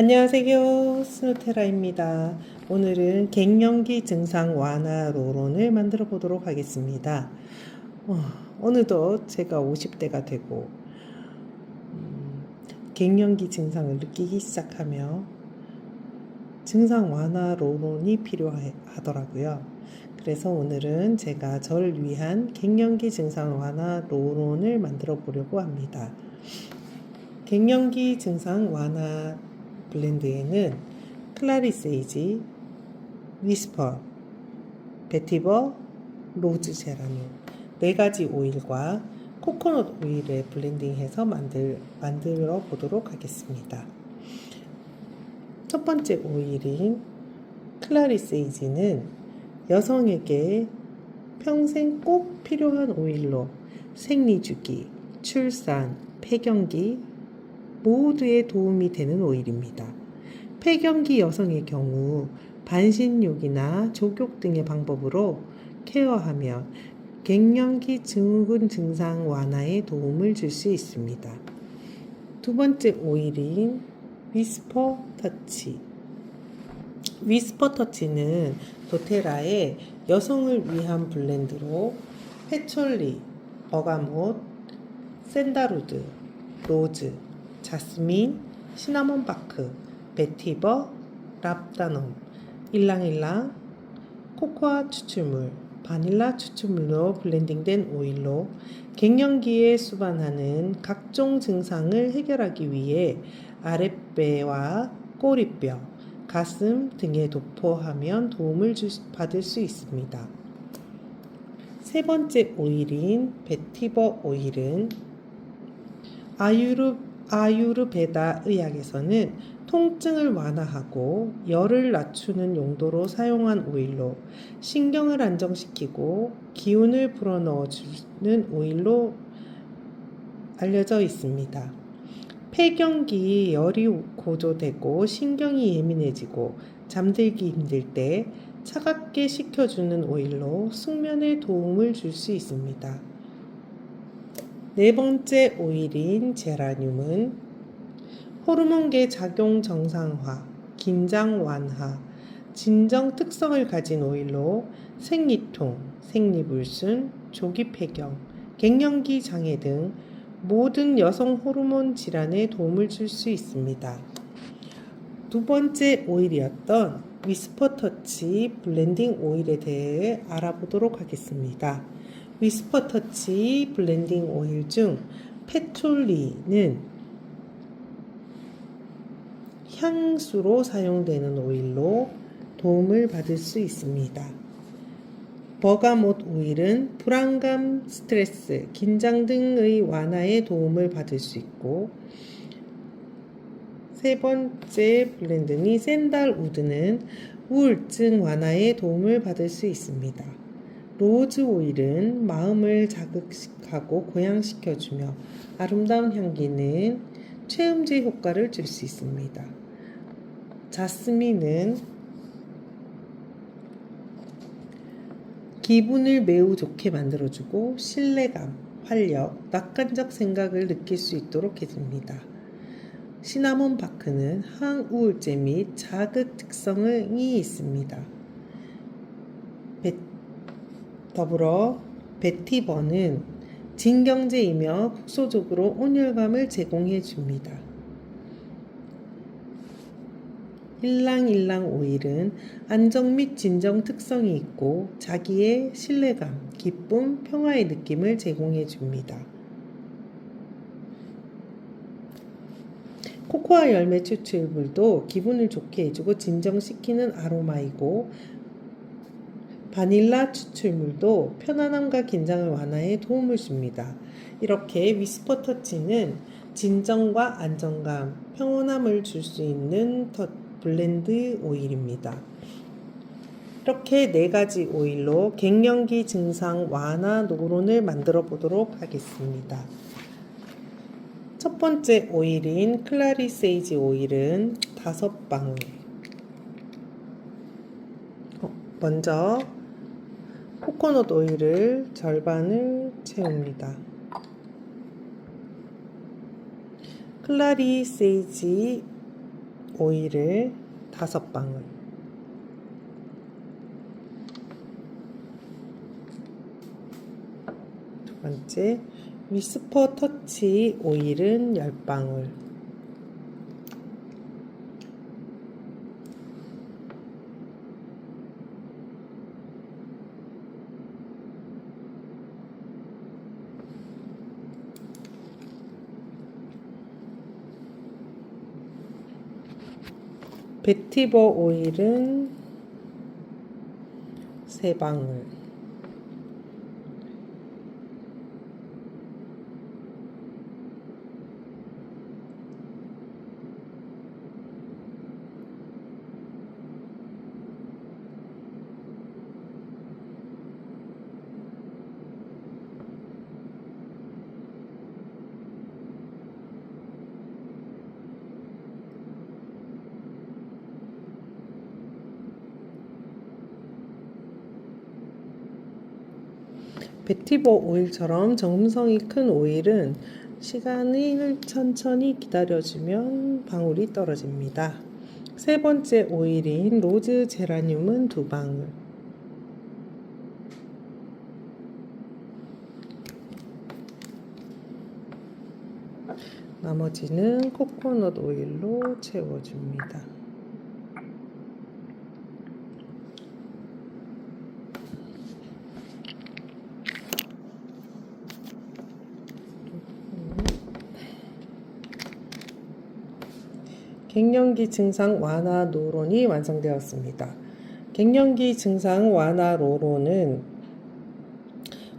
안녕하세요. 스누테라입니다. 오늘은 갱년기 증상 완화 로론을 만들어 보도록 하겠습니다. 어, 어느덧 제가 50대가 되고 음, 갱년기 증상을 느끼기 시작하며 증상 완화 로론이 필요하더라고요. 그래서 오늘은 제가 저를 위한 갱년기 증상 완화 로론을 만들어 보려고 합니다. 갱년기 증상 완화 블렌드에는 클라리세이지, 위스퍼, 베티버, 로즈 제라늄 네 가지 오일과 코코넛 오일을 블렌딩해서 만들, 만들어 보도록 하겠습니다. 첫 번째 오일인 클라리세이지는 여성에게 평생 꼭 필요한 오일로 생리주기, 출산, 폐경기, 모두에 도움이 되는 오일입니다. 폐경기 여성의 경우 반신욕이나 족욕 등의 방법으로 케어하면 갱년기 증후군 증상 완화에 도움을 줄 수 있습니다. 두 번째 오일인 위스퍼 터치. 위스퍼 터치는 도테라의 여성을 위한 블렌드로 페촐리, 버가못, 샌다루드, 로즈, 자스민, 시나몬 바크, 베티버, 랍다놈, 일랑일랑, 코코아 추출물, 바닐라 추출물로 블렌딩된 오일로 갱년기에 수반하는 각종 증상을 해결하기 위해 아랫배와 꼬리뼈, 가슴 등에 도포하면 도움을 주, 받을 수 있습니다. 세 번째 오일인 베티버 오일은 아유르 아유르베다 의학에서는 통증을 완화하고 열을 낮추는 용도로 사용한 오일로 신경을 안정시키고 기운을 불어넣어 주는 오일로 알려져 있습니다. 폐경기 열이 고조되고 신경이 예민해지고 잠들기 힘들 때 차갑게 식혀주는 오일로 숙면에 도움을 줄 수 있습니다. 네 번째 오일인 제라늄은 호르몬계 작용 정상화, 긴장 완화, 진정 특성을 가진 오일로 생리통, 생리불순, 조기 폐경, 갱년기 장애 등 모든 여성 호르몬 질환에 도움을 줄 수 있습니다. 두 번째 오일이었던 위스퍼 터치 블렌딩 오일에 대해 알아보도록 하겠습니다. 위스퍼 터치 블렌딩 오일 중 페톨리는 향수로 사용되는 오일로 도움을 받을 수 있습니다. 버가못 오일은 불안감, 스트레스, 긴장 등의 완화에 도움을 받을 수 있고 세 번째 블렌드니 샌달 우드는 우울증 완화에 도움을 받을 수 있습니다. 로즈 오일은 마음을 자극하고 고양시켜주며 아름다운 향기는 최음제 효과를 줄 수 있습니다. 자스민은 기분을 매우 좋게 만들어주고 신뢰감, 활력, 낙관적 생각을 느낄 수 있도록 해줍니다. 시나몬 바크는 항우울제 및 자극 특성이 있습니다. 베, 더불어 베티버는 진경제이며 국소적으로 온열감을 제공해 줍니다. 일랑일랑 오일은 안정 및 진정 특성이 있고 자기의 신뢰감, 기쁨, 평화의 느낌을 제공해 줍니다. 코코아 열매 추출물도 기분을 좋게 해주고 진정시키는 아로마이고 바닐라 추출물도 편안함과 긴장을 완화해 도움을 줍니다. 이렇게 위스퍼 터치는 진정과 안정감, 평온함을 줄 수 있는 터, 블렌드 오일입니다. 이렇게 네 가지 오일로 갱년기 증상 완화 노론을 만들어 보도록 하겠습니다. 첫 번째 오일인 클라리세이지 오일은 다섯 방울. 어, 먼저 코코넛 오일을 절반을 채웁니다. 클라리 세이지 오일을 다섯 방울. 두 번째, 위스퍼 터치 오일은 열 방울. 베티버 오일은 세 방울. 베티버 오일처럼 정음성이 큰 오일은 시간을 천천히 기다려주면 방울이 떨어집니다. 세 번째 오일인 로즈 제라늄은 두 방울. 나머지는 코코넛 오일로 채워줍니다. 갱년기 증상 완화 노론이 완성되었습니다. 갱년기 증상 완화 노론은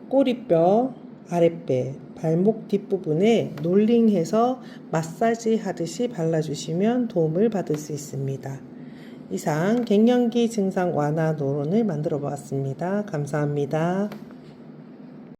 꼬리뼈, 아랫배, 발목 뒷부분에 놀링해서 마사지 하듯이 발라주시면 도움을 받을 수 있습니다. 이상 갱년기 증상 완화 노론을 만들어 보았습니다. 감사합니다.